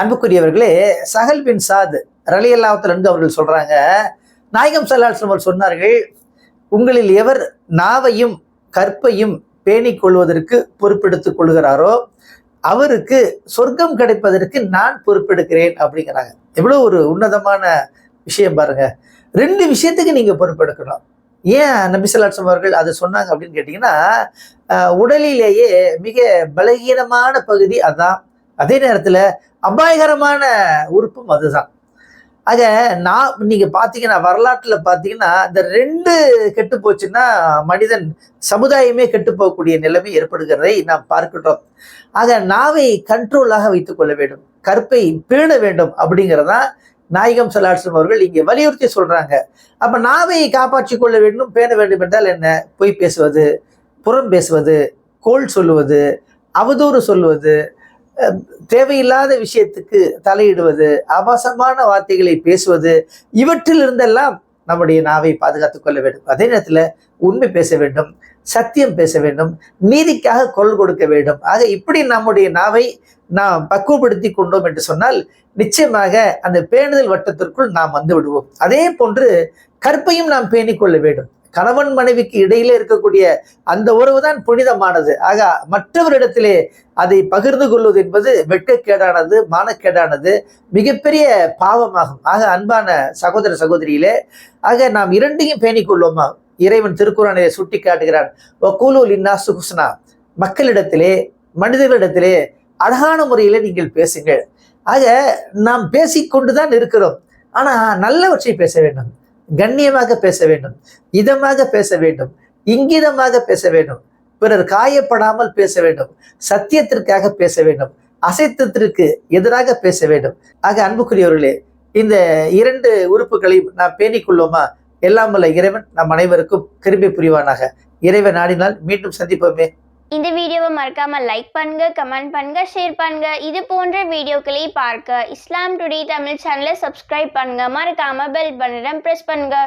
அன்புக்குரியவர்களே சஹல் பின் சாத் ரலி இருந்து அவர்கள் சொல்றாங்க நாயகம் சல்லாஸ்லம் அவர் சொன்னார்கள் உங்களில் எவர் நாவையும் கற்பையும் பேணிக் கொள்வதற்கு பொறுப்பெடுத்துக் கொள்கிறாரோ அவருக்கு சொர்க்கம் கிடைப்பதற்கு நான் பொறுப்பெடுக்கிறேன் அப்படிங்கிறாங்க. எவ்வளோ ஒரு உன்னதமான விஷயம் பாருங்க. ரெண்டு விஷயத்துக்கு நீங்க பொறுப்பெடுக்கணும். ஏன் நபிசல்லாட்சம் அவர்கள் அதை சொன்னாங்க அப்படின்னு கேட்டிங்கன்னா உடலிலேயே மிக பலகீனமான பகுதி அதான். அதே நேரத்தில் அபாயகரமான உறுப்பும் அதுதான். ஆக நான் நீங்கள் பார்த்தீங்கன்னா வரலாற்றில் பார்த்தீங்கன்னா இந்த ரெண்டு கெட்டு போச்சுன்னா மனிதன் சமுதாயமே கெட்டு போகக்கூடிய நிலைமை ஏற்படுகிறதை நாம் பார்க்கிறோம் ஆக நாவை கண்ட்ரோலாக வைத்துக் கொள்ள வேண்டும். கற்பை பேண வேண்டும் அப்படிங்கிறதா நாயகம் சலாட்சம் அவர்கள் இங்கே வலியுறுத்தி சொல்கிறாங்க அப்போ நாவை காப்பாற்றிக் கொள்ள வேண்டும் பேண வேண்டும் என்றால் என்ன? பொய் பேசுவது புறம் பேசுவது கோள் சொல்லுவது அவதூறு சொல்லுவது தேவையில்லாத விஷயத்துக்கு தலையிடுவது ஆபாசமான வார்த்தைகளை பேசுவது இவற்றில் இருந்தெல்லாம் நம்முடைய நாவை பாதுகாத்துக் கொள்ள வேண்டும். அதே நேரத்தில் உண்மை பேச வேண்டும் சத்தியம் பேச வேண்டும் நீதிக்காக குரல் கொடுக்க வேண்டும். ஆக இப்படி நம்முடைய நாவை நாம் பக்குவப்படுத்தி கொண்டோம் என்று சொன்னால் நிச்சயமாக அந்த பேணுதல் வட்டத்திற்குள் நாம் வந்து விடுவோம். அதே போன்று கற்பையும் நாம் பேணிக்கொள்ள வேண்டும். கணவன் மனைவிக்கு இடையிலே இருக்கக்கூடிய அந்த உறவு தான் புனிதமானது. ஆக மற்றவரிடத்திலே அதை பகிர்ந்து கொள்வது என்பது வெட்கக்கேடானது மானக்கேடானது மிகப்பெரிய பாவமாகும். ஆக அன்பான சகோதர சகோதரியிலே ஆக நாம் இரண்டையும் பேணிக்கொள்வோமா? இறைவன் திருக்குறானிலே சுட்டி காட்டுகிறான் ஒக்கூலூல் இன்னா சுகுஸ்னா மக்களிடத்திலே மனிதர்களிடத்திலே அழகான முறையில் நீங்கள் பேசுங்கள். ஆக நாம் பேசிக்கொண்டுதான் இருக்கிறோம். ஆனால் நல்லவற்றை பேச வேண்டும். கண்ணியமாக பேச வேண்டும் இதமாக பேச வேண்டும் இங்கிதமாக பேச வேண்டும் பிறர் காயப்படாமல் பேச வேண்டும் சத்தியத்திற்காக பேச வேண்டும் அசைத்தத்திற்கு எதிராக பேச வேண்டும். ஆக அன்புக்குரியவர்களே இந்த இரண்டு உறுப்புகளையும் நாம் பேணிக்கொள்வோமா எல்லாம் வல்ல இறைவன் நம் அனைவருக்கும் கிருபி புரிவானாக. இறைவன் நாடினால் மீண்டும் சந்திப்போமே. இந்த வீடியோவை மறக்காம லைக் பண்ணுங்க கமெண்ட் பண்ணுங்க ஷேர் பண்ணுங்க. இது போன்ற வீடியோக்களை பார்க்க இஸ்லாம் டுடே தமிழ் சேனலை சப்ஸ்கிரைப் பண்ணுங்க. மறக்காம பெல் பட்டனை பிரஸ் பண்ணுங்க.